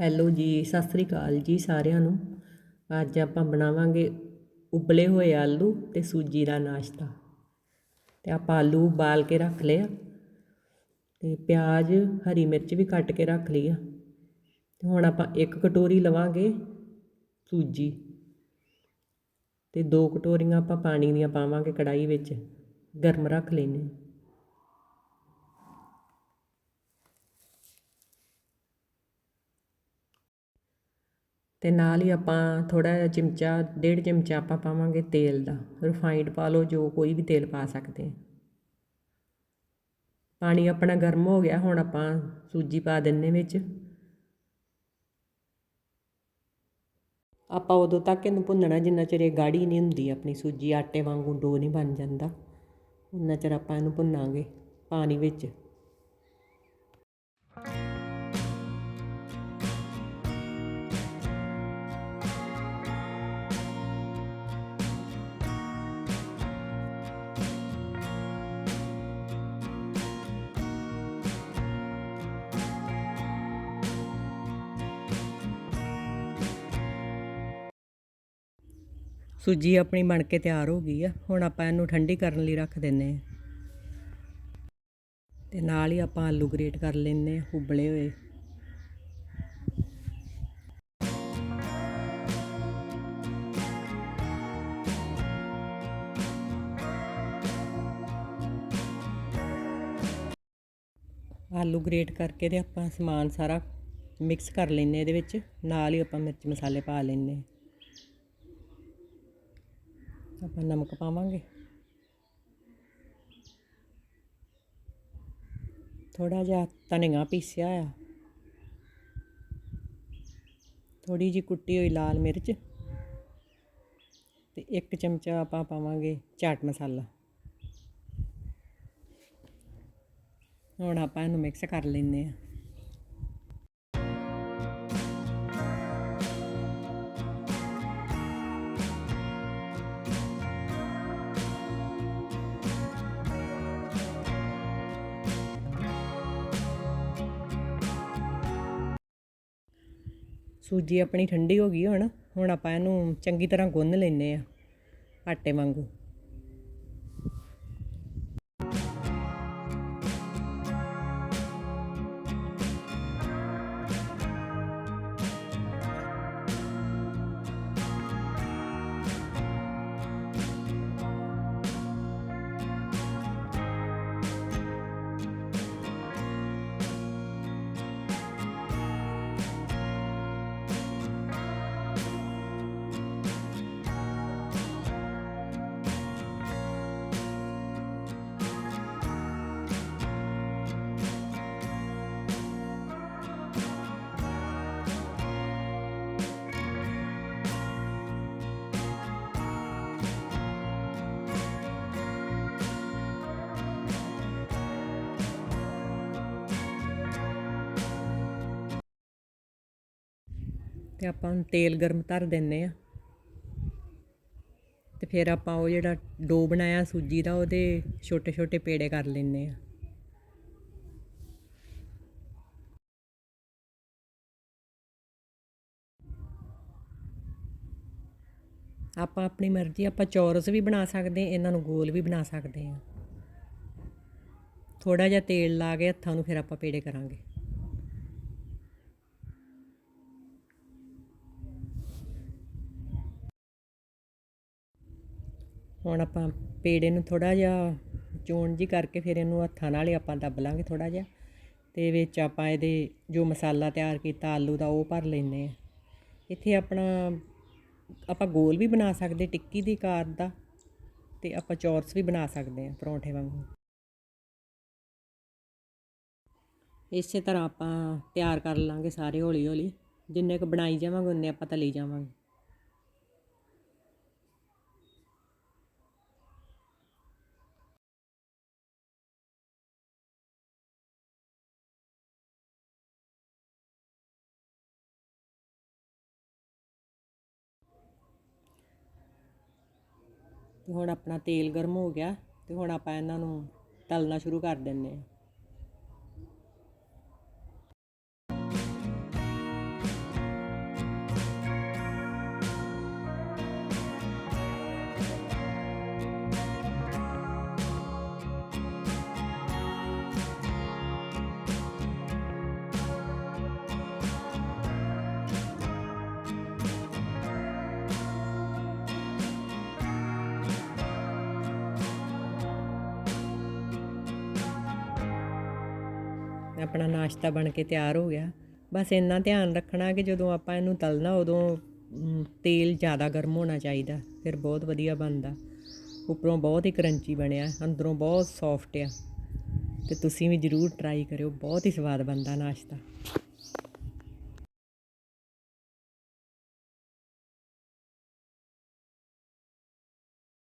Hello ਜੀ, ਸਤਿ ਸ੍ਰੀ ਅਕਾਲ ਜੀ ਸਾਰਿਆਂ ਨੂੰ। ਅੱਜ ਆਪਾਂ ਬਣਾਵਾਂਗੇ ਉਬਲੇ ਹੋਏ ਆਲੂ ਤੇ ਸੂਜੀ ਦਾ ਨਾਸ਼ਤਾ। ਤੇ ਆਪਾਂ ਆਲੂ ਉਬਾਲ ਕੇ ਰੱਖ ਲਿਆ ਆ ਤੇ ਪਿਆਜ਼, ਹਰੀ ਮਿਰਚ ਵੀ ਕੱਟ ਕੇ ਰੱਖ ਲਈ ਆ। ਤੇ ਹੁਣ ਆਪਾਂ ਇੱਕ ਕਟੋਰੀ ਲਵਾਂਗੇ ਸੂਜੀ। ਤੇ ਦੋ ਕਟੋਰੀਆਂ ਆਪਾਂ ਪਾਣੀ ਦੀਆਂ ਪਾਵਾਂਗੇ ਕੜਾਈ ਵਿੱਚ, ਗਰਮ ਰੱਖ ਲੈਨੇ ਅਤੇ ਨਾਲ ਹੀ ਆਪਾਂ ਥੋੜ੍ਹਾ ਜਿਹਾ ਚਮਚਾ, ਡੇਢ ਚਮਚਾ ਆਪਾਂ ਪਾਵਾਂਗੇ ਤੇਲ ਦਾ। ਰਿਫਾਈਨਡ ਪਾ ਲਓ, ਜੋ ਕੋਈ ਵੀ ਤੇਲ ਪਾ ਸਕਦੇ ਪਾਣੀ ਆਪਣਾ ਗਰਮ ਹੋ ਗਿਆ, ਹੁਣ ਆਪਾਂ ਸੂਜੀ ਪਾ ਦਿੰਨੇ ਵਿੱਚ। ਆਪਾਂ ਉਦੋਂ ਤੱਕ ਇਹਨੂੰ ਭੁੰਨਣਾ, ਜਿੰਨਾ ਚਿਰ ਇਹ ਗਾੜੀ ਨਹੀਂ ਹੁੰਦੀ ਆਪਣੀ ਸੂਜੀ, ਆਟੇ ਵਾਂਗੂ ਡੋ ਨਹੀਂ ਬਣ ਜਾਂਦਾ। ਉਨਾ ਚਿਰ ਆਪਾਂ ਇਹਨੂੰ ਭੁੰਨਾਂਗੇ ਪਾਣੀ ਵਿੱਚ। ਸੂਜੀ ਆਪਣੀ ਬਣ ਕੇ ਤਿਆਰ ਹੋ ਗਈ ਆ। ਹੁਣ ਆਪਾਂ ਇਹਨੂੰ ਠੰਡੀ ਕਰਨ ਲਈ ਰੱਖ ਦਿੰਨੇ ਆ ਤੇ ਨਾਲ ਹੀ ਆਪਾਂ ਆਲੂ ਗ੍ਰੇਟ ਕਰ ਲੈਨੇ ਆ ਉਬਲੇ ਹੋਏ। ਆਲੂ ਗ੍ਰੇਟ ਕਰਕੇ ਤੇ ਆਪਾਂ ਸਮਾਨ ਸਾਰਾ ਮਿਕਸ ਕਰ ਲੈਨੇ ਇਹਦੇ ਵਿੱਚ। ਨਾਲ ਹੀ ਆਪਾਂ ਮਿਰਚ ਮਸਾਲੇ ਪਾ ਲੈਨੇ ਆਪਾਂ ਨਮਕ ਪਾਵਾਂਗੇ। ਥੋੜਾ ਜਿਹਾ ਧਨੀਆ ਪੀਸਿਆ ਆ। ਥੋੜੀ ਜੀ ਕੁੱਟੀ ਹੋਈ ਲਾਲ ਮਿਰਚ ਤੇ ਇੱਕ ਚਮਚਾ ਆਪਾਂ ਪਾਵਾਂਗੇ ਚਾਟ ਮਸਾਲਾ। ਹੁਣ ਆਪਾਂ ਇਹਨੂੰ ਮਿਕਸ ਕਰ ਲੈਂਦੇ ਆ। ਸੂਜੀ ਆਪਣੀ ਠੰਡੀ ਹੋ ਗਈ ਹੁਣ ਹੁਣ ਆਪਾਂ ਇਹਨੂੰ ਚੰਗੀ ਤਰ੍ਹਾਂ ਗੁੰਨ ਲੈਂਦੇ ਹਾਂ ਆਟੇ ਵਾਂਗੂ। ਤੇ ਆਪਾਂ ਹੁਣ ਤੇਲ ਗਰਮ ਧਰ ਦਿੰਨੇ ਆ ਤੇ ਫਿਰ ਆਪਾਂ ਉਹ ਜਿਹੜਾ ਡੋ ਬਣਾਇਆ ਸੂਜੀ ਦਾ, ਉਹਦੇ ਛੋਟੇ ਛੋਟੇ ਪੇੜੇ ਕਰ ਲੈਨੇ ਆ ਆਪਾਂ ਆਪਣੀ ਮਰਜ਼ੀ, ਆਪਾਂ ਚੌਰਸ ਵੀ ਬਣਾ ਸਕਦੇ, ਇਹਨਾਂ ਨੂੰ ਗੋਲ ਵੀ ਬਣਾ ਸਕਦੇ ਆ ਥੋੜਾ ਜਿਹਾ ਤੇਲ ਲਾ ਕੇ ਹੱਥਾਂ ਨੂੰ ਫਿਰ ਆਪਾਂ ਪੇੜੇ ਕਰਾਂਗੇ। ਹੁਣ ਆਪਾਂ ਪੇੜੇ ਨੂੰ ਥੋੜਾ ਜਿਹਾ ਚੋਣ ਜੀ ਕਰਕੇ ਫਿਰ ਇਹਨੂੰ ਹੱਥਾਂ ਨਾਲ ਹੀ ਆਪਾਂ ਦੱਬ ਲਾਂਗੇ ਥੋੜਾ ਜਿਹਾ ਤੇ ਵਿੱਚ ਆਪਾਂ ਇਹਦੇ ਜੋ ਮਸਾਲਾ ਤਿਆਰ ਕੀਤਾ ਆਲੂ ਦਾ ਉਹ ਭਰ ਲੈਨੇ ਆ ਇੱਥੇ ਆਪਣਾ, ਆਪਾਂ ਗੋਲ ਵੀ ਬਣਾ ਸਕਦੇ, ਟਿੱਕੀ ਦੀ ਕਾਰ ਦਾ ਤੇ ਆਪਾਂ ਚੌਰਸ ਵੀ ਬਣਾ ਸਕਦੇ ਆ ਪਰੌਂਠੇ ਵਾਂਗੂ। ਇਸੇ ਤਰ੍ਹਾਂ ਆਪਾਂ ਤਿਆਰ ਕਰ ਲਾਂਗੇ ਸਾਰੇ ਹੌਲੀ ਹੌਲੀ ਜਿੰਨੇ ਕੁ ਬਣਾਈ ਜਾਵਾਂਗੇ, ਉਨੇ ਆਪਾਂ ਤਲੀ ਜਾਵਾਂਗੇ ਤੇ ਹੁਣ ਆਪਣਾ ਤੇਲ ਗਰਮ ਹੋ ਗਿਆ ਤੇ ਹੁਣ ਆਪਾਂ ਇਹਨਾਂ ਨੂੰ ਤਲਣਾ ਸ਼ੁਰੂ ਕਰ ਦਿੰਨੇ ਆ ਆਪਣਾ ਨਾਸ਼ਤਾ ਬਣ ਕੇ ਤਿਆਰ ਹੋ ਗਿਆ। ਬਸ ਇੰਨਾ ਧਿਆਨ ਰੱਖਣਾ ਕਿ ਜਦੋਂ ਆਪਾਂ ਇਹਨੂੰ ਤਲਣਾ, ਉਦੋਂ ਤੇਲ ਜ਼ਿਆਦਾ ਗਰਮ ਹੋਣਾ ਚਾਹੀਦਾ, ਫਿਰ ਬਹੁਤ ਵਧੀਆ ਬਣਦਾ। ਉੱਪਰੋਂ ਬਹੁਤ ਹੀ ਕਰੰਚੀ ਬਣਿਆ, ਅੰਦਰੋਂ ਬਹੁਤ ਸੌਫਟ ਆ। ਤੇ ਤੁਸੀਂ ਵੀ ਜਰੂਰ ਟਰਾਈ ਕਰਿਓ, ਬਹੁਤ ਹੀ ਸਵਾਦ ਬਣਦਾ ਨਾਸ਼ਤਾ।